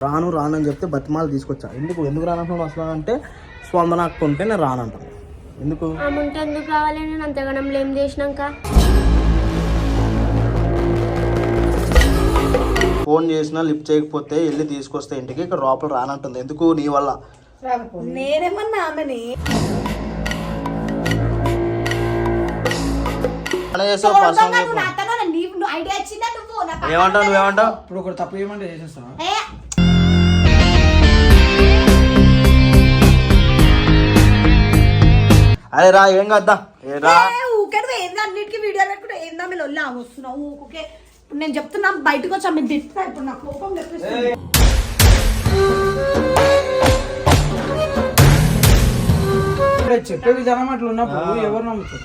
రాను రాను అని చెప్తే బతిమాలు తీసుకొచ్చా. ఎందుకు? ఎందుకు రానంటున్నాను అసలు అంటే స్పందన అక్క ఉంటే నేను రానంటాను ఎందుకు ఎందుకు రావాలి? నేను అంతగానం ఏం చేసినాక. ఫోన్ చేసినా లిఫ్ట్ చేయకపోతే వెళ్ళి తీసుకొస్తే ఇంటికి ఇక్కడ లోపల రానంటుంది. ఎందుకు? నీ వల్ల. నేనేమన్నా ఆమెని? ఏమంటావు నువ్వేమంటావు? ఇప్పుడు ఒకటి తప్పు ఏమంటే చేసేస్తావా? అరే రా ఏం కద్దా? రా? ఏంది అన్నిటికీ వీడియో పెట్టుకుంటే ఏందా మీరు ఒళ్ళి వస్తున్నావు ఊకే. ఇప్పుడు నేను చెప్తున్నా బయటకు వచ్చి ఆమె తిట్టుతా ఇప్పుడు నా కోపం తెప్పిస్తుంది. చెప్పే విధానం అట్లా ఉన్నప్పుడు ఎవరు నమ్ముతారు?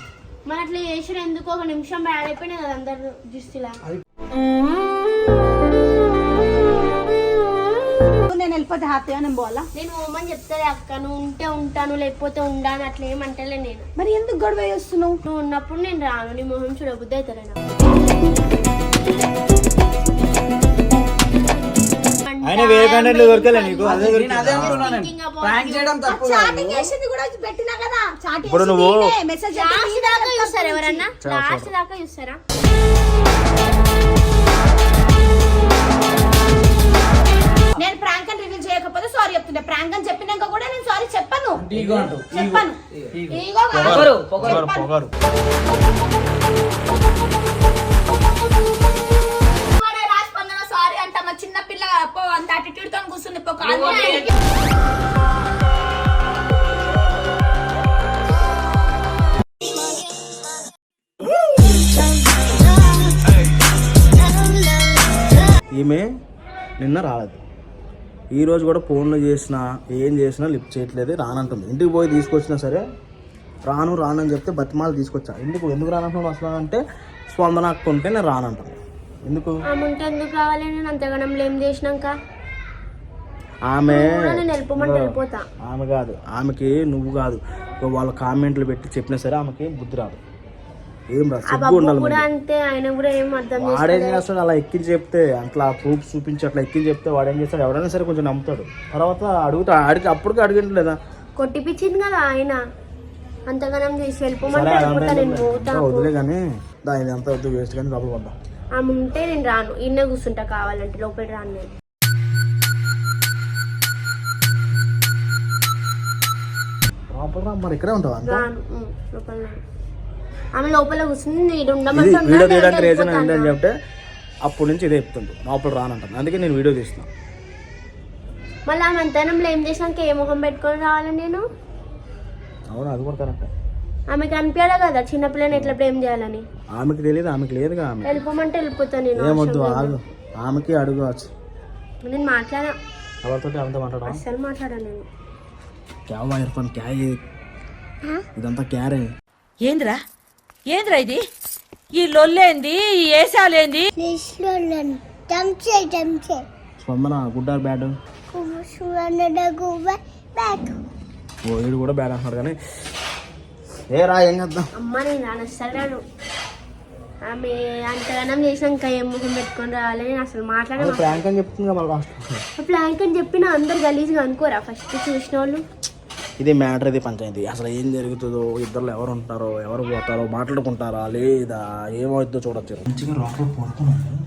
మరి అట్లా చేసిన ఎందుకు? ఒక నిమిషం బ్యాడ్ అయిపోయినాయి కదా అందరు దృష్టిలా. నేను వెళ్ళిపోతే హ్యాపీగా నేను పోవాలా? నేను ఓమని చెప్తాది అక్క నువ్వు ఉంటే ఉంటాను లేకపోతే ఉండాను అట్లా ఏమంటలే నేను. మరి ఎందుకు గొడవ చేస్తున్నావు? నువ్వు ఉన్నప్పుడు నేను రాను నీ మొహం చూడబుద్ధి అవుతారా ఆయన వేరే కంటెంట్లు దొరకలే నీకు? అదే నేను అదే అంటున్నాను ప్రాంక్ చేయడం తప్పు కాదు. చాటింగ్ చేసింది కూడా పెట్టినా కదా? చాటింగ్ ఇప్పుడు నువ్వు- మెసేజ్ లాస్ట్ దాకా చూస్తారా ఎవరన్నా? లాస్ట్ దాకా చూస్తారా? ప్రాంక్ అని చెప్పినాక కూడా నేను సారీ చెప్పను. చెప్పను. ఈగో. ఈగో కాదు. పొగరు, పొగరు పొగరు. వాడే రాజ్ స్పందన సారీ అంట మా చిన్న పిల్ల పో అంత అటిట్యూడ్తో కూర్చుంది పో కాదు. ఈమె నిన్న రాలేదు. ఈ రోజు కూడా ఫోన్లో చేసినా ఏం చేసినా లిఫ్ట్ చేయట్లేదు రానంటుంది. ఇంటికి పోయి తీసుకొచ్చినా సరే రాను రాను అని చెప్తే బతిమాలు తీసుకొచ్చా. ఎందుకు? ఎందుకు రానంటున్నాను అసలు అంటే స్పందన ఉంటే నేను రానంటాను ఎందుకు? ఎందుకు రావాలి? నేను అంతగానం ఏం చేసినాక. ఆమె ఆమె కాదు. ఆమెకి నువ్వు కాదు. వాళ్ళ కామెంట్లు పెట్టి చెప్పినా సరే ఆమెకి బుద్ధి రాదు. ఏం రాదు. అంతే ఆయన కూడా ఏం అర్థం వాడేం చేస్తాడు అలా ఎక్కించి చెప్తే అట్లా ప్రూఫ్ చూపించి అట్లా ఎక్కించి చెప్తే వాడేం చేస్తాడు? ఎవరైనా సరే కొంచెం నమ్ముతాడు. తర్వాత అడుగుతా అడిగి అప్పటికి అడిగట్లేదా కొట్టిపిచ్చింది కదా ఆయన. అంతగానం చేసి వెళ్ళిపోమంటే వదిలే కానీ దాని అంతా వద్దు వేస్ట్ కానీ లోపల పడ్డా. ఆమె ఉంటే నేను రాను ఇన్నే కూర్చుంటా కావాలంటే లోపల రాను నేను. లోపల రా, మరి ఇక్కడే ఉంటావా అంతా? రాను లోపల. ఆమె లోపల కూర్చుంది నేను వీడియో తీయడానికి రీజన్. ఏంటని చెప్తే అప్పటి నుంచి ఇదే చెప్తుంది లోపల రానంటాను అందుకే నేను వీడియో తీస్తున్నా. మళ్ళీ ఆమె అంతనంలో ఏం చేసినాక ఏ మొహం పెట్టుకొని రావాలి నేను? అవును అది కూడా కరెక్ట్ ఆమెకి అనిపించాలి కదా చిన్నపిల్లని ఎట్లా ప్రేమ చేయాలని? ఆమెకి తెలియదు ఆమెకి లేదుగా ఆమె. వెళ్ళిపోమంటే వెళ్ళిపోతాను నేను ఏమొద్దు ఆగు. ఆమెకి అడుగువచ్చు లేదు. నేను మాట్లాడా? ఎవరితో ఆమెతో మాట్లాడా అస్సలు మాట్లాడా నేను. క్యా వైర్ పని క్యా ఇది? ఇదంతా క్యారే. ఏంద్రా? ఏంద్రా ఇది? ఈ లొల్లేంది ఈ ఏసాలేంది? స్పందన గుడ్ ఆర్ బ్యాడ్? ఓ వీడు కూడా బ్యాడ్ అంటున్నాడు కానీ. ఏ రా ఏం చేద్దాం? ఆమె అంతగానం చేసినాక ఏం ముఖం పెట్టుకొని రావాలి? నేను అసలు మాట్లాడే ప్రాంక్ అని చెప్తుంది మళ్ళీ అని చెప్పిన అందరు గలీజ్గా అనుకోరా? ఫస్ట్ చూసిన వాళ్ళు. ఇది మ్యాటర్ ఇది పంచాయతీ. అసలు ఏం జరుగుతుందో ఇద్దరు ఎవరు ఉంటారో ఎవరు పోతారో మాట్లాడుకుంటారా లేదా ఏమవుతుందో చూడొచ్చు మంచిగా లోపల పడుకున్నాను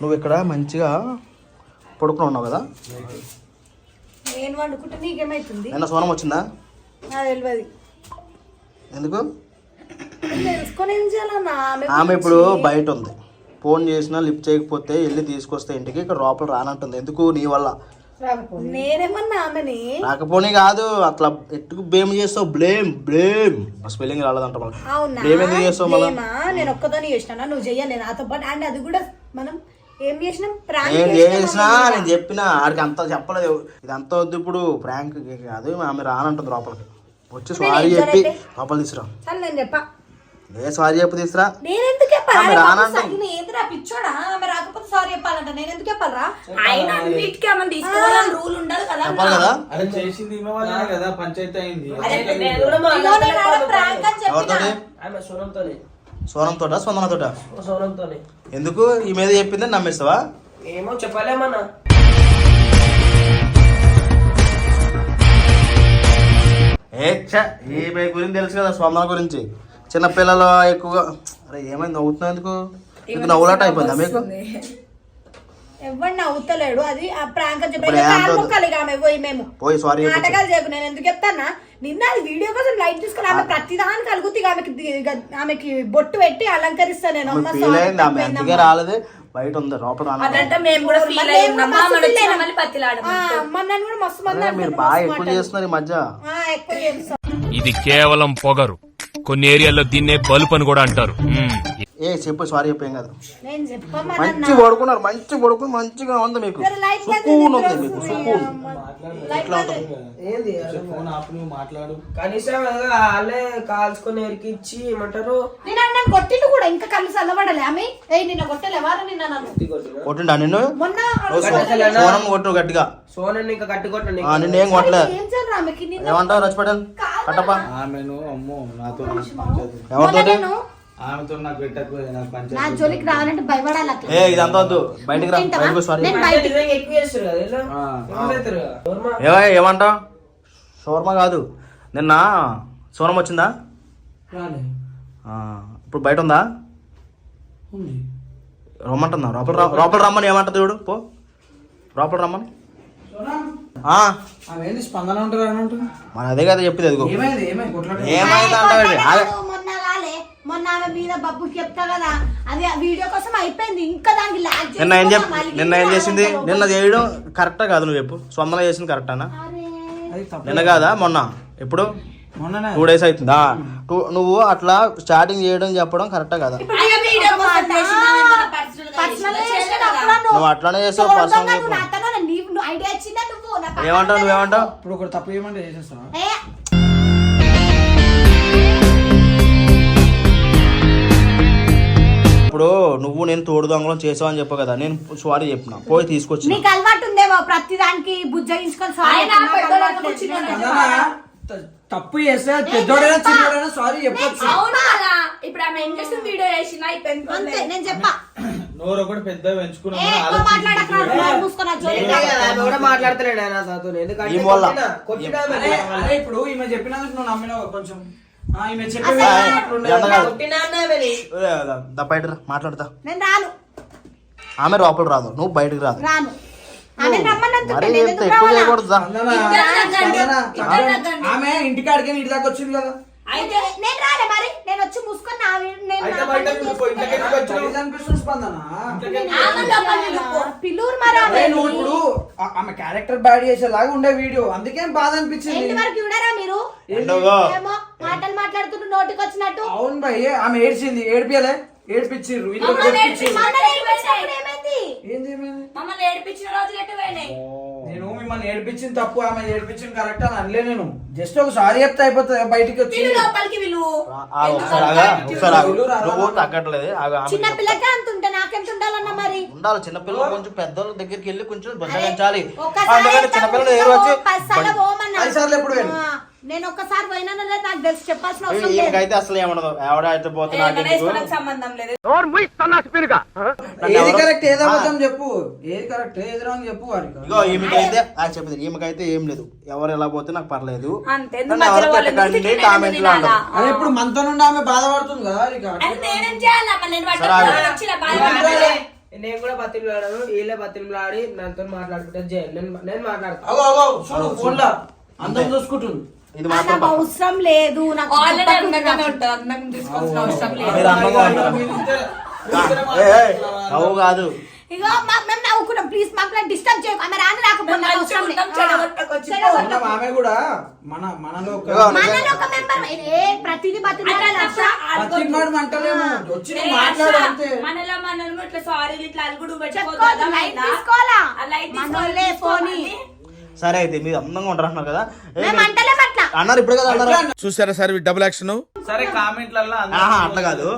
నువ్వు ఇక్కడ మంచిగా పడుకుని ఉన్నావు కదా? నేను వండుకుంటే నీకేమైతుంది? నిన్న సోనం వచ్చిందా? తెలియదు ఎందుకు? ఆమె ఇప్పుడు బయట ఉంది. ఫోన్ చేసినా లిఫ్ట్ చేయకపోతే వెళ్ళి తీసుకొస్తే ఇంటికి ఇక్కడ లోపల రానంటుంది ఎందుకు నీ వల్ల? నేనేమన్నా ఆమెని? రాకపోనీ కాదు. అట్లా ఎట్టుకు బ్లేమ్ చేస్తావు? Blame blame. స్పెల్లింగ్ రాలేదంట అవునా? బ్లేమ్ ఎందుకు చేస్తావు మళ్ళీ? ఏమా నేను ఒక్కతోనే చేసినా నువ్వు చెయ్యలే నాతో పాటు. అండ్ అది కూడా మనం ఏం చేసినాం? ప్రాంక్ నేను చేసినా? నేను చెప్పిన. ఆడికి అంత చెప్పలేదు. ఇదంతా వద్దు ఇప్పుడు. ప్రాంక్ కాదు ఆమె రానంటుంది లోపలికి. వచ్చి సారీ చెప్పి లోపల తీసురా చాలు నేను చెప్పా. ఏ సారీ చెప్పి తీసురా? నేను ఎందుకు చెప్పాలి? ఆమె అరే బాబు, రానంటుంది. సరే, నేను ఏందిరా పిచ్చోడా? ఆమె రాకపోతే సారీ చెప్పాలంట. నేను ఎందుకు చెప్పాలరా ఆయన అన్నిటికీ ఆమె తీసుకోవాలని రూల్ ఉండదు కదా చెప్పాలి కదా? అరే చేసింది ఈమె వల్లనే కదా పంచాయతీ అయింది. నేను ఆమె సొనంతోనే. ఎందుకు? ఈ మీద చెప్పిందని నమ్మేస్తావా? ఏమో చెప్పలేమన్నా. ఏ ఈ గురించి తెలుసు కదా స్పందన గురించి. చిన్నపిల్లలు ఎక్కువగా అరే ఏమైంది నవ్వుతున్నావు ఎందుకు? మీకు నవ్వులాట అయిపోయిందా మీకు? ఎవరు నవ్వుతలేడు. అది ఆ ప్రాంక్ అని? చెప్పి పోయి మేము. పోయి సారీ నాటకాలు చేయకు నేను ఎందుకు చెప్తానా నిన్న అది వీడియో కోసం లైట్ తీసుకుని ఆమె ప్రతిదానికి కలుగుతుంది ఆమెకి ఆమెకి బొట్టు పెట్టి అలంకరిస్తా నేను. అమ్మ ఫీల్ sorry, అయింది ఆమె. అందుకే రాలేదు. బయట ఉంది లోపల మీరు బాగా మస్తు ఎక్కువ మాటలు. చేస్తున్నారు ఈ మధ్య. ఇది కేవలం పొగరు. కొన్ని ఏరియాల్లో దీన్నే బల్బ్ అని కూడా అంటారు. ఏ చెప్పు సారీ చెప్పేం కదా. మంచి పడుకున్నారు మంచి పడుకుని మంచిగా ఉంది మీకు. సుకూన్ ఉంది మీకు సుకూన్ లైట్ ఏంది ఫోన్ ఆపు నువ్వు మాట్లాడు. కనీసం వాళ్ళే కాల్చుకొని ఎరికిచ్చి ఏమంటారు? కొట్టిండు కూడా ఇంకా కళ్ళు చల్లబడలే. ఆమె ఏ నిన్న కొట్టలే వారు నిన్న నన్ను? కొట్టిండా నిన్ను? మొన్న సోనం కొట్టు గట్టిగా. సోనని ఇంకా కట్టి కొట్టండి ఆ, నిన్ను ఏం కొట్టలే ఏం చేయాలి ఆమెకి నిన్న ఏమంటావు రచపటల్ కట్టప్ప. ఆమెను అమ్మో నాతో నాకు పంచాయతీ. ఎవరితో నేను ఆమెతో నాకు పెట్టకు నాకు నా పంచాయతీ జోలికి రావాలంటే భయపడాలి అట్లా. ఏ ఇదంతా వద్దు. బయటికి రా. సారీ నేను ఎక్కువ చేస్తారు కదా ఏమంటావు షోర్మ కాదు. నిన్న సోనం వచ్చిందా? ఇప్పుడు బయట ఉందా? ఉంది. రమ్మంటుందా లోపల లోపల రమ్మని ఏమంటుంది చూడు పో. లోపల రమ్మని. స్పందన ఉంటారు అని అంటుంది మరి అదే కదా చెప్పింది అదిగో. ఏమైంది ఏమైంది? కొట్లాట ఏమైంది అంటావు మొన్న కాలే మొన్న ఆమె మీద బబ్బుకి చెప్తా కదా. అది ఆ వీడియో కోసం అయిపోయింది. ఇంకా దానికి లాగ్ నిన్న ఏం చెప్ నిన్న ఏం చేసింది? నిన్న చేయడం కరెక్టా కాదు నువ్వు చెప్పు. స్వందన చేసింది కరెక్టానా నిన్న కాదా. మొన్న. ఎప్పుడు? మొన్ననే. టూ డేస్ అవుతుందా టూ నువ్వు అట్లా స్టార్టింగ్ చేయడం చెప్పడం కరెక్టా కదా? నువ్వు నువ్వు అట్లానే చేసావు పర్సనల్ ఐడియా ఇచ్చిందా నువ్వు? నా పక్కన ఏమంటావు నువ్వేమంటావు? ఇప్పుడు ఒకటి తప్పు ఏమంటే చేసేస్తావా? ఏ, ఇప్పుడు నువ్వు నేను తోడు దొంగలం చేసావు అని చెప్పు కదా నేను సారీ చెప్పిన. పోయి తీసుకొచ్చిన. నీకు అలవాటు ఉందేమో ప్రతి దానికి బుజ్జగించుకొని sorry ఆయన చెప్పు, నాకు పెద్దోళ్ళ అలవాటు లేదు. కూర్చున్నాడు. స్పందన, త- తప్పు చేస్తే పెద్దోడైనా చిన్నోడైనా సారీ చెప్పొచ్చు. అవును ఇప్పుడు ఆమె ఏం చేస్తుంది? వీడియో చేసిన అయిపోయింది నేను చెప్పా. నోరు ఒకటి పెద్ద మాట్లాడతలేడు ఆయన నాతో. ఎందుకంటే ఇప్పుడు ఈమె చెప్పినందుకు నువ్వు నమ్మినావు కొంచెం? బయట మాట్లాడతా. నేను రాను. ఆమె లోపల రాదు నువ్వు బయటకు రాదు. ఆమె ఇంటికాడికి ఇంటి దాకా వచ్చింది కదా. అయితే నేను రాలే మరి నేను వచ్చి మూసుకొని నా నేను అయితే నా బయట పని నువ్వు ఇంటికి చేసుకుంటా. ఎందుకు వచ్చినావు? గలీజ్ అనిపిస్తుంది స్పందన ఆమె లోపల నిలుపు. పిల్లూరు మరి అరే ఆమె. నువ్వు ఇప్పుడు ఆ- ఆమె క్యారెక్టర్ బ్యాడ్ చేసేలాగా ఉండే వీడియో అందుకే బాధ అనిపించింది ఏంటి వరకు చూడరా మీరు ఏంటోగో. ఏమో మాటలు మాట్లాడుతుంటూ నోటికి వచ్చినట్టు అవును భయ్ ఆమె ఏడ్చింది ఏడిపియలే ఏడిపించిర్రు ఒకటి మమ్మల్ని ఏడిపించిర్రు. మమ్మల్ని ఏడిపించినప్పుడు ఏమైంది ఏంది ఏమైంది? మమ్మల్ని ఏడిపించిన రోజులు ఎటు పోయినాయి మిమ్మల్ని ఏడిపించింది తప్పు ఆమె ఏడిపించింది కరెక్ట్ అని అనలే నేను. జస్ట్ ఒక సారీ చెప్తే అయిపోతుంది బయటికి వచ్చి. వీళ్ళు లోపలికి వీళ్ళు. ఆ, ఆగు, ఒకసారి ఆగా, ఒకసారి ఆగు. నువ్వు తగ్గట్లేదు ఆగు, ఆమె చిన్న చెప్పు. పిల్లకే అంత ఉంటే నాకెంత ఉండాలన్నా మరి? ఉండాలి చిన్నపిల్లలు కొంచెం పెద్దోళ్ళ దగ్గరికి వెళ్ళి కొంచెం బుద్ధగించాలి చిన్నపిల్లలు ఎప్పుడు నేను ఒక్కసారి పోయినా లేదు నాకు తెలిసి చెప్పాల్సిన అవసరం లేదు. ఈమెకైతే అసలు ఏమనదు. ఎవడ అయితే పోతే ఏ, నాకు గణేష్ ఎందుకు? మనకు సంబంధం లేదు. నన్ను ఏది కరెక్ట్ ఏది ఆ, అబద్ధం చెప్పు? ఏది కరెక్ట్ ఏది రాంగ్ చెప్పు వారికి ఇగో ఈమెకైతే ఆ చెప్పింది ఈమెకైతే ఏం లేదు. ఎవరు ఎలా పోతే నాకు పర్లేదు. అంతే ఎందుకు నన్ను ఎవరు మధ్యలో వాళ్ళు ఎందుకు పెట్టకండి తిట్టినా కామెంట్లు ఎందుకు అంటారు తినాలా? అదే ఇప్పుడు మనతో నుండి ఆమె బాధపడుతుంది కదా అది నేనేం చేయాలా? మరి నేను సరే, ఆగు. పట్టుకోవాలి వచ్చిన బాధపడాలి నేను కూడా బతిమలాడాను వీళ్ళే బతిమలాడి నాతో మాట్లాడుకుంటే చేయాలి నేను నేను మాట్లాడతాను చూడు ఫోన్లో అందరం చూసుకుంటుంది. ఇది నాకు మాత్రం. అవసరం లేదు నాకు ఆల్రెడీ చెప్పకుండా అందంగానే ఉంటుంది అందం తీసుకోవాల్సిన అవసరం లేదు. అందంగా ఉంటారు నవ్వు కాదు. ఇగో మా- మేము నవ్వుకున్నాం. ప్లీజ్ మాకు డిస్టర్బ్ చేయకు. ఆమె రాని రాకపోతే మేము నాకు మంచిగా అవసరం లేదు. ఉంటాం, చెడగొట్టకొచ్చి ఆ, చెడగొట్ట- మొన్న ఆమె కూడా మన మనలో ఒక ఇగో, మనలో ఒక ఏ ప్రతిదీ వచ్చి నువ్వు మాట్లాడు అంతే. మనలో ఇట్లా సారీ ఇట్లా అలుగుడు చెప్పుకోవద్దు పెట్టుకోవద్దు లైట్ తీసుకోవాలా? ఆ లైట్ మనోళ్ళే పోనీ. సరే అయితే మీరు అందంగా ఉంటారు అంటున్నారు కదా. అన్నారు ఇప్పుడే కదా అన్నారు? చూసారా సార్ డబుల్ యాక్షన్ సరే కామెంట్లలో ఆహా అట్లా కాదు.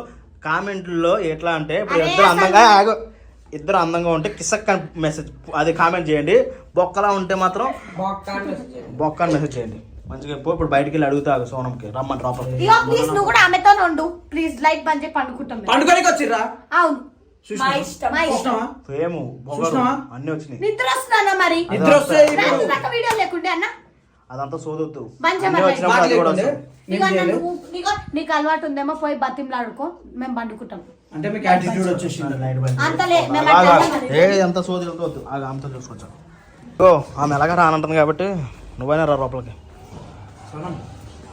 కామెంట్లో ఎట్లా అంటే ఇప్పుడు ఇద్దరు అందంగా ఆగు. ఇద్దరు అందంగా ఉంటే కిసక్ మెసేజ్ అది కామెంట్ చేయండి. బొక్కలా ఉంటే మాత్రం. బొక్క అని మెసేజ్ చేయండి. మంచిగా పో ఇప్పుడు బయటికి వెళ్ళి అడుగుతా ఆగు సోనంకి. రమ్మని రాపర్ ప్లీజ్ నువ్వు కూడా ఆమెతో ఉండు. ప్లీజ్ లైట్ బంద్ చేసి పండుకుంటాం మేము. పండుగనికి వచ్చిర్రా? అవును. అన్ని వచ్చినాయి. నిద్ర వస్తుందన్న మరి. నిద్ర వస్తుంది ఇప్పుడు. నాకు వీడియో అన్న. అదంతా సోదొద్దు. అలవాటు ఉందేమో పోయి బతిమలాడుకో మేము పండుకుంటాం. అంటే మీకు యాటిట్యూడ్ వచ్చేసింది. ఆమెతో చూసుకొచ్చాను ఓ ఆమె ఎలాగ రానంటుంది కాబట్టి నువ్వైనా రా లోపలికి.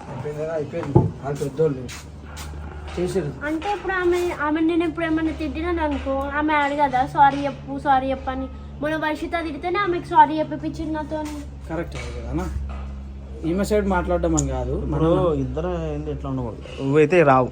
అయిపోయింది కదా అయిపోయింది. వాళ్ళు పెద్దోళ్ళు. చేసారు అంటే ఇప్పుడు ఆమె ఆమె నేను ఇప్పుడు ఏమైనా తిట్టినాను అనుకో ఆమె అడగదా సారీ చెప్పు సారీ చెప్పు అని. మన వర్షిత తిడితేనే ఆమెకు సారీ చెప్పిపించింది నాతో కరెక్ట్ కదా ఈమె సైడ్ మాట్లాడడం అని కాదు ఇప్పుడు ఇద్దరు ఏంది ఎట్లా ఉండకూడదు? నువ్వైతే రావు.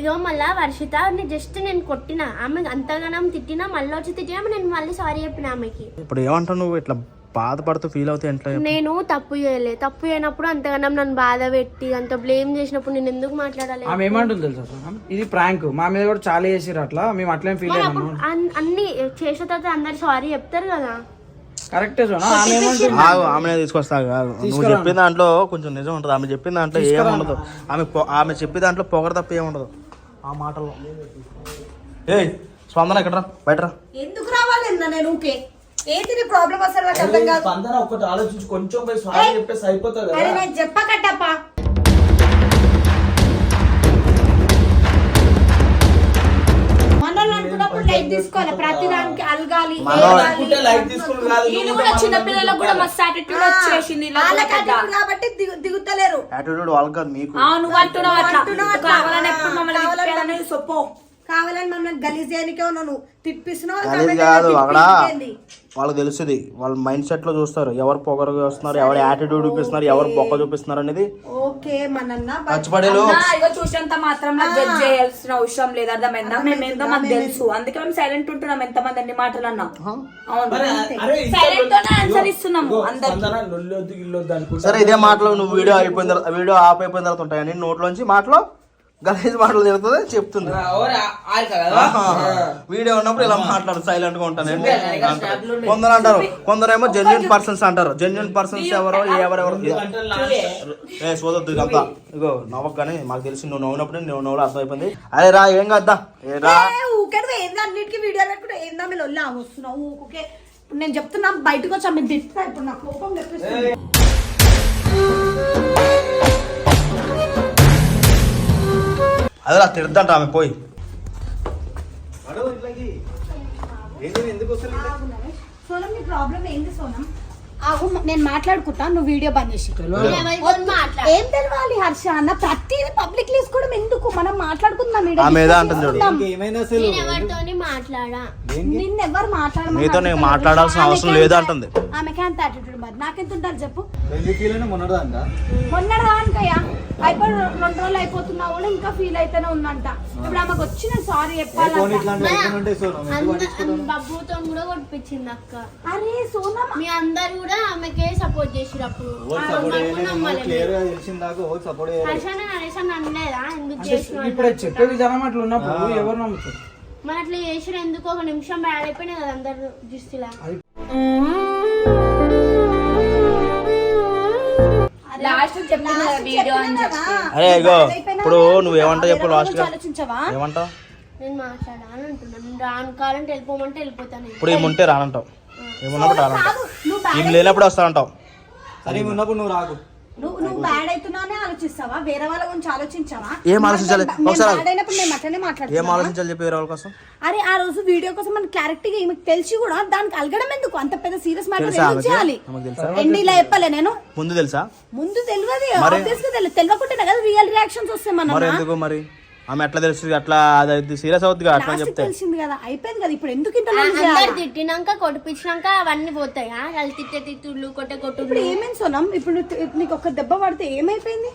ఇగో మళ్ళా వర్షిత జస్ట్ నేను కొట్టిన. ఆమె అంతగానం తిట్టినా మళ్ళీ వచ్చి తిట్టినా నేను మళ్ళీ సారీ చెప్పిన ఆమెకి. ఇప్పుడు ఏమంటావు నువ్వు? ఇట్లా బాధపడుతూ ఫీల్ అవుతే ఎట్లా నేను తప్పు చేయలే. తప్పు చేయనప్పుడు అంతగానం నన్ను బాధ పెట్టి అంత బ్లేమ్ చేసినప్పుడు నేను ఎందుకు మాట్లాడాలి? ఆమె ఏమంటుంది తెలుసా? ఇది ప్రాంక్ మా మీద కూడా చాలా చేసిర్రు అట్లా. మేము అట్లేం ఫీల్ అయ్యాము అన్ని చేసిన తర్వాత అందరు సారీ చెప్తారు కదా. కరెక్టే సోనా ఆమె ఏమంటుంది? ఆగు ఆమెనే తీసుకొస్తా. నువ్వు చెప్పిన దాంట్లో కొంచెం నిజం ఉంటుంది. ఆమె చెప్పిన దాంట్లో ఏముండదు. ఆమె పొ- ఆమె చెప్పే దాంట్లో పొగర తప్ప ఏముండదు. ఆ మాటల్లో. ఏయ్ స్పందన ఎక్కడరా? బయటరా? ఎందుకు రావాలి నేను ఊకే? ఏంటి నీ ప్రాబ్లం అసలు నాకు అర్థం కాదు. స్పందన ఒక్కటి ఆలోచించి కొంచెం పోయి సారీ చెప్పేసి అయిపోతుంది అరే నేను చెప్పకట్టప్పా మనల్ని అనుకున్నప్పుడు లైట్ తీసుకోవాలి. ప్రతి దానికి అలగాలి అనుకుంటే లైట్ తీసుకుని కాదు వీళ్ళు కూడా చిన్న పిల్లలకు కూడా మస్తు యాటిట్యూడ్ వచ్చేసింది ఇలా కూడా వాళ్ళకి పెద్ద. attitude కాబట్టి దిగు దిగుతలేరు. యాటిట్యూడ్ వాళ్ళకి కాదు మీకు. ఆ, నువ్వు అంటున్నావు అట్లా. కావాలని ఎప్పుడు మమ్మల్ని తిప్పాలని సొప్పు కావాలని మమ్మల్ని గలీజ్ నువ్వు తిప్పిస్తున్నావు కాదు అక్కడ. వాళ్ళకి తెలుస్తుంది వాళ్ళ మైండ్ సెట్లో చూస్తారు. ఎవరు పొగరు చూస్తున్నారు ఎవరు యాటిట్యూడ్ చూపిస్తున్నారు ఎవరు బొక్క చూపిస్తున్నారు అనేది ఓకే మనన్న పచ్చిపడేలు అన్నా, ఇగో చూసినంత మాత్రం జడ్జ్ చేయాల్సిన అవసరం లేదు. అర్థమైందా? మేము ఏందో మాకు తెలుసు. అందుకే మేము సైలెంట్ ఉంటున్నాం. ఎంత మంది ఎన్ని మాటలు అన్నాం. అవును. అరే సైలెంట్ ఆన్సర్ ఇస్తున్నాము అందరికి. స్పందన లొల్లొద్దు గిల్లొద్దు అనుకుంటా సరే ఇదే మాటలు. నువ్వు వీడియో అయిపోయిన తర్వాత వీడియో ఆఫ్ అయిపోయిన తర్వాత ఉంటాయని నోట్లోంచి మాటలు? గలీజ్ మాటలు తిరుగుతుంది చెప్తుంది. వీడియో ఉన్నప్పుడు ఇలా మాట్లాడు సైలెంట్గా ఉంటానండి కొందరు అంటారు కొందరేమో జెన్యున్ పర్సన్స్ అంటారు. జెన్యున్ పర్సన్స్ ఎవరో ఎవరెవరు. ఏ సోదొద్దు ఇదంతా ఇగో నవ్వకు కానీ మాకు తెలిసి నువ్వు నవ్వునప్పుడు నువ్వు నవ్వులు అర్థమైపోయింది. అరే రా ఏం కాద్దా? ఏ రా. అన్నిటికీ ఏందా మీరు వస్తున్నావు ఇప్పుడు నేను చెప్తున్నా బయటకు వచ్చా మీరు తిట్టుతా ఇప్పుడు నా కోపం తెప్పిస్తుంది. అదే తిడద్దంట ఆమె పోయి. సోనం నీ ప్రాబ్లం ఏంది సోనం? ఆగు నేను మాట్లాడుకుంటా నువ్వు వీడియో బంద్ చేసి. ఏం తెలవాలి హర్ష అన్న? ప్రతిదీ పబ్లిక్ తీసుకోవడం ఎందుకు? మనం మాట్లాడుకుందాం ఈడ. ఆమె ఏదో అంటుంది చూడు. నేను ఎవరితోని మాట్లాడా? నిన్నెవ్వరు మాట్లాడమని నీతో నేను అడుగుతలేరు. మాట్లాడాల్సిన అవసరం ఆమెకే లేదు అంత- అంటుంది. ఆమెకే అంత యాటిట్యూడ్ మరి. నాకెంత ఉండాలి చెప్పు. మొన్నటి దానికయ్యా అయిపోయి రెండు రోజులు అయిపోతున్నా కూడా ఇంకా ఫీల్ అయితేనే ఉందంట. ఇప్పుడు ఆమెకు వచ్చిన సారీ సోనం? బబ్బుతో కూడా కొట్టించింది అక్క. అరే సోనమ్మ. మీ అందరు కూడా ఆమెకే సపోర్ట్ చేసిరు అప్పుడు. హర్షణ అనలేదా? ఎందుకు చేసిన ఇప్పుడు చెప్పే విధానం అట్లా ఉన్నప్పుడు ఎవరు నమ్ముతారు? మన అట్లా చేసిన ఎందుకు? ఒక నిమిషం బ్యాడ్ అయిపోయినాయి కదా అందరు దృష్టిలా. లాస్ట్ చెప్పింది కదా వీడియో అని చెప్పి. అరే ఇగో ఇప్పుడు నువ్వు ఏమంటావు చెప్పు లాస్ట్గా ఏమంటావు? నేను మాట్లాడాను అంటున్నాను నేను రాను కావాలంటే వెళ్ళిపోమంటే వెళ్ళిపోతాను నేను. ఇప్పుడు ఏముంటే రానంటావు. ఏమున్నప్పుడు రానంటావు. ఏం లేనప్పుడు వస్తానంటావు. సరే ఉన్నప్పుడు నువ్వు రాకు. నువ్వు నువ్వు బ్యాడ్ ఆలోచిస్తావా? వేరే వాళ్ళ గురించి ఆలోచించావా? ఏం ఆలోచించాలి? మేము ఒకసారి బ్యాడ్ అయినప్పుడు మేము అట్లనే ఏం మాట్లాడుతున్నాం ఆలోచించాలి చెప్పి వేరే వాళ్ళ కోసం? అరే ఆ రోజు వీడియో కోసం మనకి క్లారిటీగా ఈమెకు తెలిసి కూడా దానికి అలగడం ఎందుకు? అంత పెద్ద సీరియస్ మ్యాటర్ తెలుసా ఎందుకు ఆమెకి? చేయాలి? ఆమెకు తెలుసా? ఎండి ఇలా చెప్పలే నేను? ముందు తెలుసా? ముందు తెలియదు. మరి- ఆబ్వియస్గా తెలియదు. తెలియకుండానే కదా రియల్ రియాక్షన్స్ వస్తాయి మరి మన ఎందుకు మరి? ఆమె ఎట్లా తెలుస్తుంది? అట్లా అది సీరియస్ అవుతుంది అట్లా చెప్తే. తెలిసింది కదా అయిపోయింది కదా ఇప్పుడు ఎందుకు ఇంత అందరు చేయాలా? తిట్టినాక కొట్టిపించినాక అవన్నీ పోతాయి? ఆ? వాళ్ళు తిట్టే తిట్టుళ్ళు కొట్టే ఇప్పుడు కొట్టుళ్ళు ఏమైంది సోనం? ఇప్పుడు నువ్వు- నీకు ఒక దెబ్బ పడితే ఏమైపోయింది?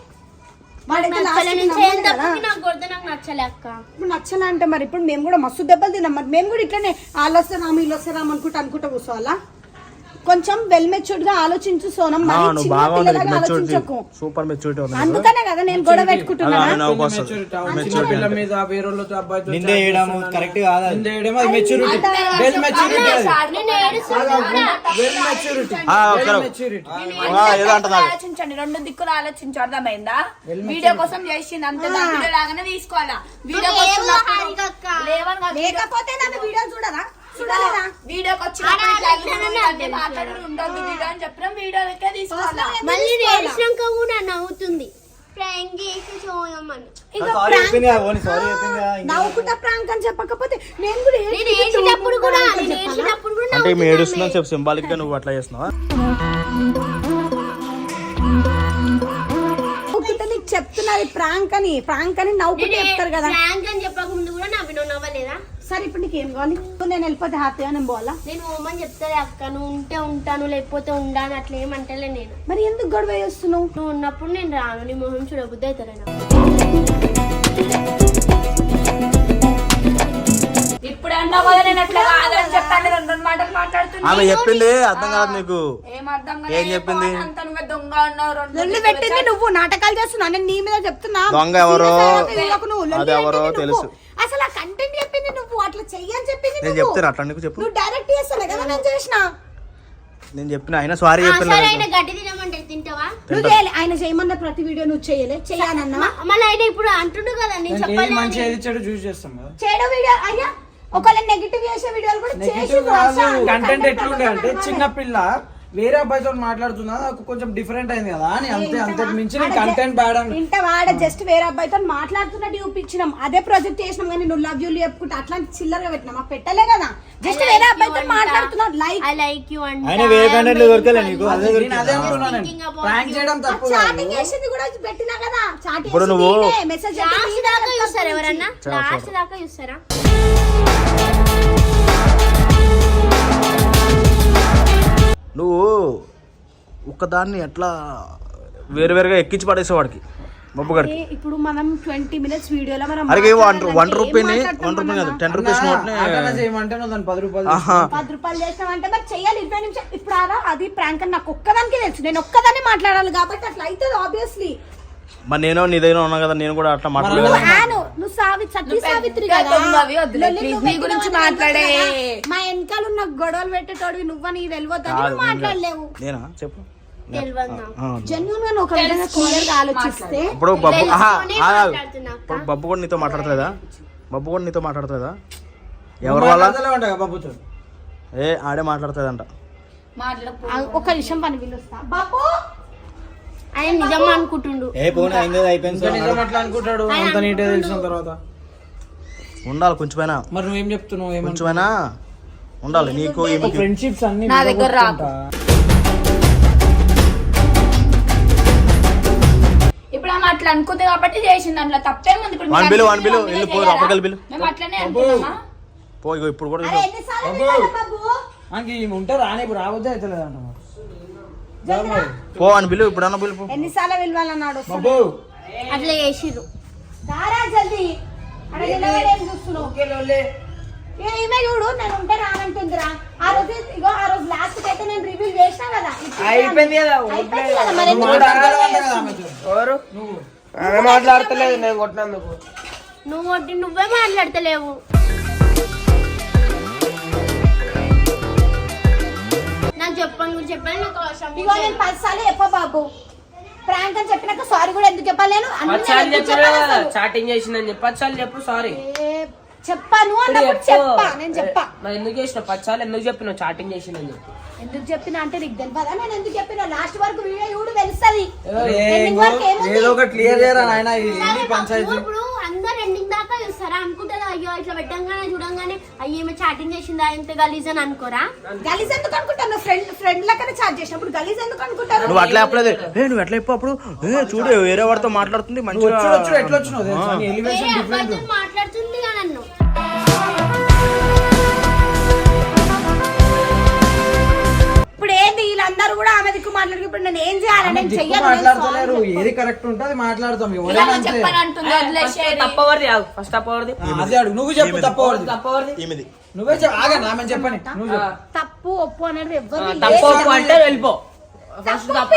వాడైతే నచ్చలే last కి నేను నమ్మదు చేయని కదా. తప్పుకి నాకు కొడితే నాకు నచ్చలే అక్క. ఇప్పుడు నచ్చలే అంటే మరి ఇప్పుడు మేము కూడా మస్తు దెబ్బలు తిన్నాం. మరి మేము కూడా ఇట్లనే వాళ్ళు వస్తే రాము వీళ్ళు వస్తే రాము అనుకుంటా అనుకుంటా కూర్చోవాలా? కొంచెం వెల్ మెచ్యూర్డ్గా ఆలోచించు సోనం. మరి చిన్న పిల్లలాగా ఆలోచించకు. సూపర్ మెచ్యూరిటీ ఉంది. అందుకనే కదా నేను గొడవ పెట్టుకుంటున్నా అలా నవ్వుకు వస్తుంది. మెచ్యూరిటీ పిల్ల మీద వేరే వాళ్ళతో అబ్బాయితో నిందే వేయడము కరెక్ట్ కాదు? అది. నింద వేయడం అది మెచ్యూరిటీ వెల్ మెచ్యూరిటీ అది నేను ఏడుస్తున్నా వెల్ మెచ్యూరిటీ ఆ, ఒకరు. మెచ్యూరిటీ ఆ, ఏదో అంటున్నాడు? ఆలోచించండి రెండు దిక్కులు ఆలోచించి అర్థమైందా? వీడియో కోసం చేసింది అంతే దాని లాగానే తీసుకోవాలా? వీడియో. లేకపోతే నన్ను వీడియో చూడరా? వీడియోకి వీడియో అని చెప్పిన వీడియో లెక్క తీసుకోవాలా? మళ్ళీ కూడా నవ్వుతుంది. ప్రాంక్ చేసి చూడమని. నవ్వుకుంటా ప్రాంక్ అని చెప్పకపోతే నేను కూడా అంటే చెప్పి సింబాలిక్గా నువ్వు అట్లా చేస్తున్నావా? చెప్తున్నది ప్రాంక్ అని. ప్రాంక్ అని నవ్వుకుంటే చెప్తారు కదా. ప్రాంక్ అని చెప్పక ముందు కూడా నవ్విన నవ్వలేదా? సరే ఇప్పుడు నీకు ఏం కావాలి? ఇప్పుడు నేను వెళ్ళిపోతే హ్యాపీగా నేను పోవాలా? నేను ఓమని చెప్తాలే అక్క నువ్వు ఉంటే ఉంటాను లేకపోతే ఉండాను అట్లా ఏమంటలే నేను. మరి ఎందుకు గొడవ చేస్తున్నావు? నువ్వు ఉన్నప్పుడు నేను రాను నీ మొహం చూడబుద్ధి అవుతాను ఇప్పుడు అన్నా నేను అట్లా కాదని చెప్తాను రెండు రెండు మాటలు మాట్లాడుతున్నా ఆమె చెప్పింది అర్థం కాదు నీకు. ఏం చెప్పింది? అంత నువ్వు దొంగ ఉన్నావు రెండు లొల్లి పెట్టింది నువ్వు నాటకాలు చేస్తున్నావు నేను నీ మీద చెప్తున్నా. దొంగ ఎవరో, అది ఎవరో. తెలుసు. అసలు ఆ కంటెంట్ చెప్పింది నువ్వు అట్లా చెయ్యని చెప్పింది నేను చెప్తాను అట్లా నీకు చెప్పు? నువ్వు డైరెక్ట్ చేస్తాను కదా నేను చేసిన. నేను చెప్పిన అయినా సారీ సరే చెప్పిన ఆయన ఆయన చేయమన్న ప్రతి వీడియో నువ్వు చేయలే చేయాలన్నా. మ- మళ్ళీ ఆయన ఇప్పుడు అంటుండు కదా నేను చెప్పాలి మంచి అని. ఏది చెడు చూసి చేస్తాం కదా. చేయడం వీడియో అయ్యా ఒకవేళ నెగిటివ్ చేసే వీడియోలు కూడా చేసి కంటెంట్ ఎట్లుండే అంటే చిన్న పిల్ల వేరే అబ్బాయితో మాట్లాడుతున్నా నాకు కొంచెం డిఫరెంట్ అయింది కదా అని అంతే అంతే మించి నేను కంటెంట్ బ్యాడ్ అని ఇంట వాడ జస్ట్ వేరే అబ్బాయితో మాట్లాడుతున్నట్టు చూపించినాం. అదే ప్రాజెక్ట్ చేసినాం కానీ నువ్వు లవ్ యూలు చెప్పుకుంటే అట్లాంటి చిల్లరగా పెట్టినాం. మాకు పెట్టలే కదా. జస్ట్ వేరే అబ్బాయితో అంట. మాట్లాడుతున్నావు లైక్ I like you అంట. ఆయన వేరే కంటెంట్ దొరకలే నీకు. అదే దొరికింది. అదే అంటున్నా నేను Thinking about ప్రాంక్. చేయడం తప్పు చాటింగ్ చేసింది కూడా పెట్టినా కదా. చాటింగ్ ఇప్పుడు నువ్వు- మెసేజ్ లాస్ట్ దాకా చూస్తారా ఎవరన్నా? లాస్ట్ దాకా చూస్తారా నువ్వు ఒక్కదాన్ని ఎట్లా వేరు వేరుగా ఎక్కించి పడేసావు వాడికి? ఇప్పుడు మనం ట్వంటీ మినిట్స్ వీడియోలో మనం అరే వన్ మాట్లాడాలంటే వన్ ఏం రూపీని మాట్లాడతాం వన్ రూపీ మనం? కాదు టెన్ రూపీస్ నోట్ని పది రూపాయలు పది రూపాయలు మరి చెయ్యాలి. ఇరవై నిమిషాలు ఇప్పుడు ఆరా అది ప్రాంక్ అని నాకు ఒక్కదానికి తెలుసు. నేను ఒక్కదాన్ని మాట్లాడాలి కాబట్టి అట్లా అవుతుంది ఆబ్వియస్లీ మరి నేను ఉన్నా కదా నేను కూడా అట్లా మాట్లాడలేదు నువ్వు సావి సావిత్రి కదా? గురించి మాట్లాడే. ఉన్న గొడవలు పెట్టేటోడివి నువ్వని తెలియదు కాదు, నువ్వు మాట్లాడలేవు. నేనా? చెప్పు. తెలియదు నాకు. జెన్యున్ నువ్వు ఒక విధంగా ఆలోచిస్తే ఇప్పుడు బబ్బు. ఇప్పుడు బబ్బు కూడా నీతో మాట్లాడతలేదా? బబ్బు కూడా నీతో మాట్లాడతలేదా? ఎవరి వల్ల ఏ ఆడే మాట్లాడుతుందంట ఒక నిమిషం పని పిలుస్తా. బాబు ఆయన నిజం అనుకుంటుండు. ఏ పోనీ అయింది అయిపోయింది అట్లా అనుకుంటాడు? అంత నీట్గా తెలిసిన తర్వాత. ఉండాలి కొంచెమైనా. మరి నువ్వేం చెప్తున్నావు? కొంచెమైనా. ఉండాలి. నీకు ఫ్రెండ్షిప్స్ అన్ని నా దగ్గర రాకు. విడగొట్టుకుంటా. ఇప్పుడు ఆమె అట్లా అనుకుంది కాబట్టి చేసింది. అందులో తప్పేముంది ఇప్పుడు వన్ బిల్లు, వన్ బిల్లు, అనుకుంటే వెళ్ళు, పో, చేయరా? లోపలికి బిల్లు. మేము అట్లనే అనుకున్నామా పో ఇగో ఇప్పుడు కూడా మనకి ఉంటే రాని ఇప్పుడు రావద్దే అంట పో అని బిల్లు ఎన్నిసార్లు పిలవాలన్నాడు బాబు. అట్లా చేసిర్రు. దారా జల్దీ. అక్కడ చూస్తున్నావు? ఏ ఈమె చూడు నేను ఉంటే రానంటుందిరా. ఆ రోజు ఇగో ఆ రోజు లాస్ట్ అయితే నేను రివీల్ చేసినా కదా అయిపోయింది కదా అయిపోయింది కదా మరి ఎందుకు? నువ్వు. ఎవరు ఆమె మాట్లాడతలేదు నేను కొట్టినందుకు. నువ్వు వడ్డీ నువ్వే మాట్లాడతలేవు. నాకు చెప్పను నువ్వు చెప్పాను నాకు అవసరం ఇగో నేను పది సార్లు చెప్పా బాబు. ప్రాంక్ అని చెప్పినాక సారీ కూడా ఎందుకు చెప్పలేను అన్ని నేను ఎందుకు చెప్పాలి అసలు? చాటింగ్ చేసిందని చెప్పి పచ్చాలు చెప్పు సారీ ఏ, చెప్పాను అన్నప్పుడు చెప్పా నేను చెప్పా. మరి ఎందుకు చేసిన పచ్చాలు ఎందుకు చెప్పినావు? చాటింగ్ చెప్పి ఎందుకు? చెప్పినా అంటే నీకు తెలియదా నేను ఎందుకు చెప్పినా? లాస్ట్ వరకు వీడియో చూడు తెలుస్తుంది. Ending వరకు ఏముంది? ఏదో ఒక క్లియర్ చేయరా నాయన? ఇది పంచాయతీ. ఇప్పుడు అందరు ఎండింగ్ దాకా చూస్తారా? అనుకుంటారా అయ్యో ఇట్లా పెట్టంగానే చూడంగానే అయ్యో ఈమె చాటింగ్ చేసిందా? ఇంత గలీజ్ అని అనుకోరా? గలీజ్ ఎందుకు అనుకుంటాను ఫ్రెండ్ ఫ్రెండ్ లెక్కనే చార్జ్ చేసినప్పుడు గలీజ్ ఎందుకు అనుకుంటారు? నువ్వు అట్లా చెప్పలేదు ఏ నువ్వు ఎట్లా చెప్పు అప్పుడు? ఏ చూడు వేరే వాడితో మాట్లాడుతుంది మంచిగా ఎట్లా వచ్చినావు? తెలుసా? నీ వేరే ఎలివేషన్ డిఫరెంట్ అబ్బాయితో మాట్లాడుతుంది వీళ్ళందరూ కూడా ఆమె దిక్కు మాట్లాడి ఇప్పుడు నేను ఏం చేయాలి? నేను చెయ్యాలి మాట్లాడతలేరు. ఏది కరెక్ట్ ఉంటే అది మాట్లాడతాం ఎవరైనా అంతే. తప్పవరిది ఫస్ట్ తప్పవరిది అదే అడుగు నువ్వు చెప్పు తప్పవరిది ఈమెది. నువ్వే చెప్పు. ఆగండి ఆమె చెప్పని. నువ్వు చెప్పు. తప్పు ఒప్పు అనేది ఎవ్వరు తప్పు ఒప్పు అంటే వెళ్ళిపో. ఫస్ట్ తప్పు?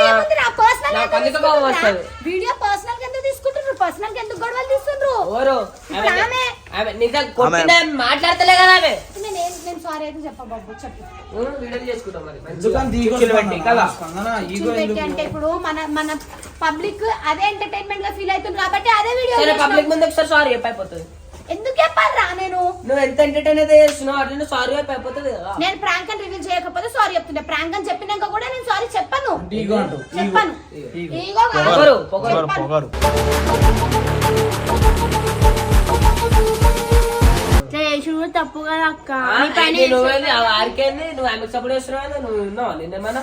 నా? వస్తది. వీడియో పర్సనల్గా ఎందుకు పర్సనల్గా ఎందుకు గొడవలు తీస్తుండ్రు? ఎవరు? ఇప్పుడు ఆమె- ఆమె. ఆమె నిజం కొట్టిన మాట్లాడతలే కదా ఆమె? నేను ఏం నేను సారీ అయితే చెప్ప బాబు చెప్పు. చేసుకుంటాం మరి కదా? ఈగో పెట్టి అంటే ఇప్పుడు మన మన పబ్లిక్ అదే ఎంటర్టైన్మెంట్గా ఫీల్ అవుతుంది కాబట్టి అదే వీడియో సరే పబ్లిక్ ముందు ఒకసారి సారీ చెప్పి అయిపోతుంది ఎందుకు చెప్పాలరా నేను? నువ్వు ఎంత ఎంటర్టైన్ అయితే చేస్తున్నావు సారీ అయిపోతుంది కదా. నేను ప్రాంక్ అని రివీల్ చేయకపోతే సారీ చెప్తున్నా ప్రాంక్ అని చెప్పినాక కూడా నేను సారీ చెప్పను. చెప్పను. పొగరు పొగరు పొగరు పొగరు ఇట్లా చేసి కూడా తప్పు కదా అక్క నీ పైన ఏంది నువ్వేంది? ఆ వారికేంది నువ్వు ఆమెకు సపోర్ట్ చేస్తున్నావు? నువ్వు విన్నావా నిన్నేమన్నా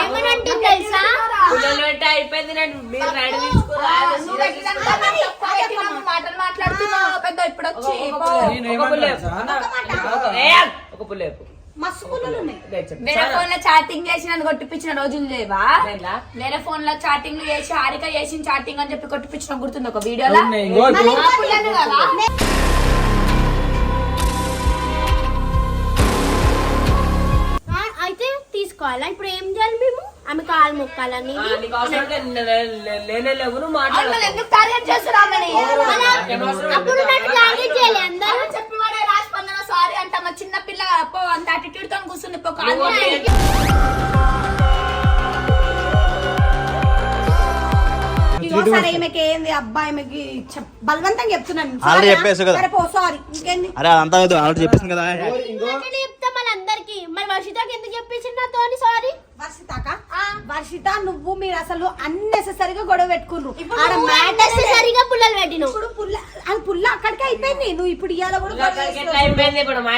ఏమని అంటుంది తెలుసా? పిల్లలు పెట్టి అయిపోయింది నేను. మీరు రైడ్ తీసుకురా. మాటలు మాట్లాడుతున్నావు. పెద్ద ఇప్పుడు వచ్చి ఒక పుల్ల చెప్పు. అన్న, ఏ, ఒక పుల్ల చెప్పు. మస్తు ఉన్నాయి. వేరే ఫోన్లో చాటింగ్ చేసి నన్ను కొట్టిపించిన రోజులు లేవా? వేరే ఫోన్లో చాటింగ్ చేసి హారిక చేసి చాటింగ్ అని చెప్పి కొట్టిపించిన గుర్తుంది ఒక వీడియోలో? అయితే తీసుకోవాలా? ఇప్పుడు ఏం చేయాలి మేము? ఆమె కాలు మొక్కాలని. అప్పుడు నన్ను టార్గెట్ చేయాలి అందరూ. ఆమె చెప్పి వాడే రాజస్పందన సారీ అంట. మా చిన్న పిల్ల అంత అటిట్యూడ్తో కూర్చుంది పో కాలు సరే ఈమెకి ఏంది? అబ్బాయి ఈమెకి చెప్- బలవంతంగా చెప్తున్నాను. కదా. సరే పో సారీ ఇంకేంది? అరే అదంతా ఆల్రెడీ చెప్పేసింది కదా. చెప్తా మళ్ళీ అందరికి. మరి వర్షితకి ఎందుకు చెప్పించింది నాతో సారీ వర్షితాక? వర్షిత నువ్వు మీరు అసలు అన్నెసెసరీగా గొడవ పెట్టుకున్నారు ఆడ మ్యాటర్స్ matter సరిగా పుల్లలు పెట్టినావు. ఇప్పుడు పుల్ల అది పుల్ల అక్కడికే అయిపోయింది. నువ్వు ఇప్పుడు ఇవాళ కూడా గొడవ చేస్తున్నావు. అయిపోయింది ఇప్పుడు? మా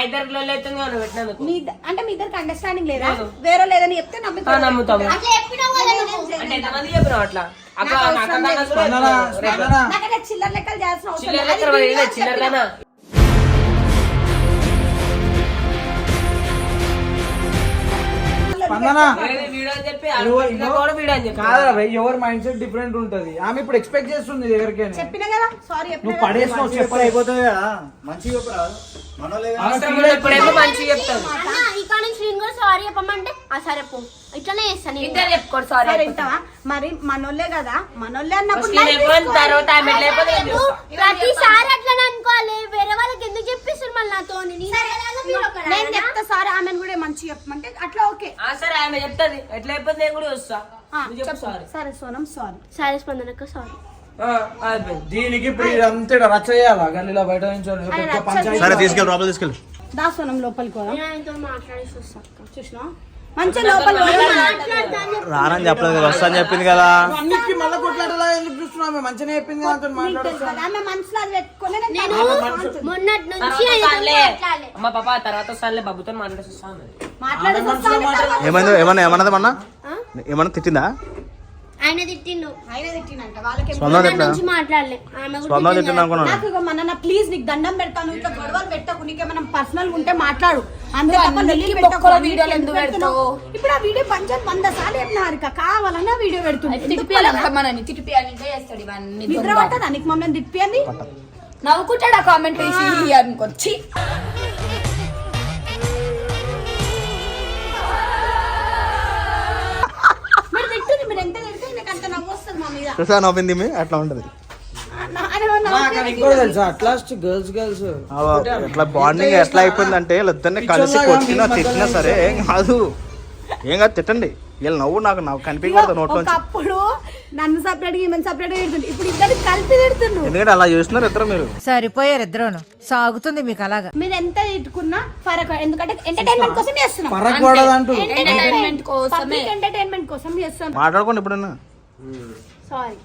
పెట్టినందుకు? మీ ఇద్ద- అంటే మీ ఇద్దరికి అండర్స్టాండింగ్ లేదా? వేరే లేదని చెప్తే ఆ, నమ్ముతాను నమ్ముతాము. అట్లా చెప్పినావు కదా నువ్వు. అంటే ఎంతమంది చెప్పినావు అట్లా? అక్క నాకు అక్క అవసరం లేదు. స్పందన స్పందన. నాకైతే చిల్లర లెక్కలు చేయాల్సిన అవసరం చిల్లర లేదు. లెక్కలు అది మరి వీడియో ఎవరి మైండ్ సెట్ డిఫరెంట్ ఉంటది. ఆమె ఇప్పుడు ఎక్స్పెక్ట్ చేస్తుంది ఎవరికైనా చెప్పిన కదా? సారీ నువ్వు కదా? మంచిగా మంచిగా చెప్తాను అన్న ఇక్కడ నుంచి నేను కూడా సారీ చెప్పమంటే? ఆ సరే పో. ఇట్లనే చేస్తాను. ఇద్దరు సారీ వింటావా? మరి మనోళ్ళే కదా. మనోళ్ళే అన్నప్పుడు? ప్రతిసారి అట్లనే అనుకోవాలి. వేరే వాళ్ళకి ఎందుకు చెప్పిస్తారు మళ్ళీ నాతో? నేను చెప్తా సారీ ఆమెను కూడా మంచి చెప్పమంటే అట్లా ఓకే. ఆ సరే ఆమె చెప్తాది. ఎట్లా అయిపోతుంది నేను కూడా వస్తా. సారీ. సరే సోనం సారీ. సారీ స్పందనకు సారీ. దీనికి ఇప్పుడు ఇదంతా రచ్చ చేయాలా? గల్లీలో బయట నుంచి సరే తీసుకెళ్ళి లోపల తీసుకెళ్ళి. లోపలికి చూసినా లోపల. రానని చెప్పలేదు కదా వస్తా అని చెప్పింది కదా. అన్నిటికీ మళ్ళీ కొట్లాడలా ఎందుకు చూస్తున్నావు? ఆమె మంచిగా చెప్పింది కదా, అమ్మ పాప తర్వాత బాబుతో మాట్లాడేసి ఏమైంది? ఏమన్నా ఏమన్నది మొన్న ఏమన్నా తిట్టిందా? ఆయన తిట్టిండు. ఆయన వాళ్ళకి స్పందన మొన్నటి తిట్టినా నుంచి మాట్లాడలే. ఆమె కూడా స్పందన తిట్టింది. తిట్టింది అనుకున్నాను. నాకు ఇక మన ప్లీజ్ నీకు దండం పెడతాను ఇట్లా గొడవలు పెట్టకు నీకేమైనా పర్సనల్ ఉంటే మాట్లాడు. అంతే తప్ప అన్నిటికీ లొల్లి పెట్టకు. బొక్కల అన్నిటికీ వీడియోలు ఎందుకు పెడుతున్నావు? ఇప్పుడు ఆ వీడియో పంచాయత్ వంద సార్లు చెప్పిన హారిక కావాలన్నా వీడియో పెడుతుంది. ఎందుకు తిట్టిపియాలంట మనని తిట్టిపియాలి ఇంకా చేస్తాడు ఇవన్నీ నిద్ర దొంగ. పట్టదా? నీకు మమ్మల్ని తిప్పియండి నవ్వుకుంటాడు ఆ కామెంట్ వేసి అనుకొచ్చి. చూసా నవ్వింది అట్లా ఉంటది. ఇంకోటి తెలుసా అట్లాస్ట్ గర్ల్స్ గర్ల్స్ ఎట్లా బాండింగ్ ఎట్లా అయిపోయిందంటే వీళ్ళిద్దరిని కలిసి కొట్టినా తిట్టినా సరే ఏం కాదు. ఏం కాదు తిట్టండి. వీళ్ళు నవ్వు నాకు నాకు కనిపించకూడదు నోట్లోంచి. ఒకప్పుడు నన్ను సపరేట్ ఈమెను సపరేట్ పెడుతుంది ఇప్పుడు ఇద్దరు కలిపి పెడుతున్నాడు ఎందుకంటే అలా చేస్తున్నారు ఇద్దరు మీరు? సరిపోయారు ఇద్దరును. సాగుతుంది మీకు అలాగా. మీరు ఎంత తిట్టుకున్నా ఫరక్ ఎందుకంటే ఎంటర్టైన్మెంట్ కోసం చేస్తున్నాం. పడదంటూ ఎంటర్టైన్మెంట్ కోసమే. పబ్లిక్ ఎంటర్టైన్మెంట్ కోసం చేస్తున్నాం. మాట్లాడుకోండి ఎప్పుడన్నా. సారీ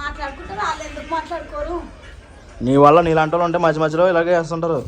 మాట్లాడుకుంటారు వాళ్ళు ఎందుకు మాట్లాడుకోరు? నీ వల్ల నీలాంటి వాళ్ళు ఉంటే మధ్య మధ్యలో ఇలాగే చేస్తుంటారు.